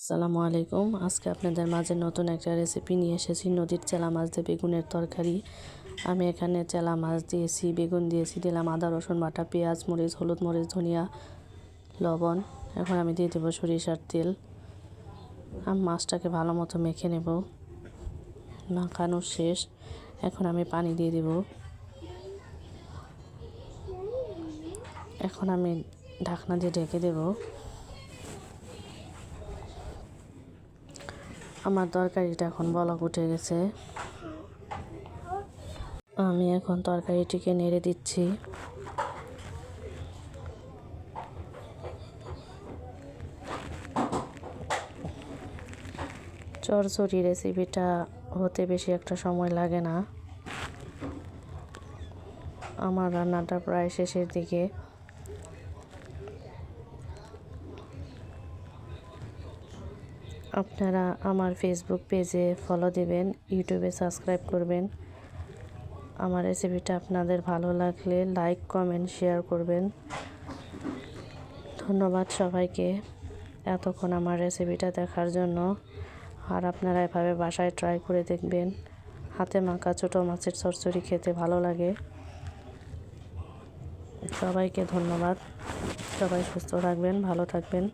আসসালামু আলাইকুম। আজকে আপনাদের মাঝে নতুন একটা রেসিপি নিয়ে এসেছি। নদীর চেলা মাছ দিয়ে বেগুনের তরকারি। আমি এখানে চেলা মাছ দিয়েছি, বেগুন দিয়েছি, দিলাম আদা, রসুন বাটা, পেঁয়াজ, মরিচ, হলুদ মরিচ, ধনিয়া, লবণ। এখন আমি দিয়ে দেবো সরিষার তেল। আমি মাছটাকে ভালো মতো মেখে নেব। মাখানো শেষ। এখন আমি পানি দিয়ে দেব। এখন আমি ঢাকনা দিয়ে ঢেকে দেবো। আমার তরকারিটা এখন বলক উঠে গেছে। আমি এখন তরকারিটিকে নেড়ে দিচ্ছি। চরচড়ি রেসিপিটা হতে বেশি একটা সময় লাগে না। আমার রান্নাটা প্রায় শেষের দিকে। আপনারা আমার ফেসবুক পেজে ফলো দিবেন ইউটিউবে সাবস্ক্রাইব করবেন। আমার রেসিপিটা আপনাদের ভালো লাগলে লাইক কমেন্ট শেয়ার করবেন। ধন্যবাদ সবাইকে এতক্ষণ আমার রেসিপিটা দেখার জন্য। আর আপনারা এভাবে বাসায় ট্রাই করে দেখবেন। হাতে মাখা ছোটো মাছের চচ্চড়ি খেতে ভালো লাগে। সবাইকে ধন্যবাদ। সবাই সুস্থ থাকবেন, ভালো থাকবেন।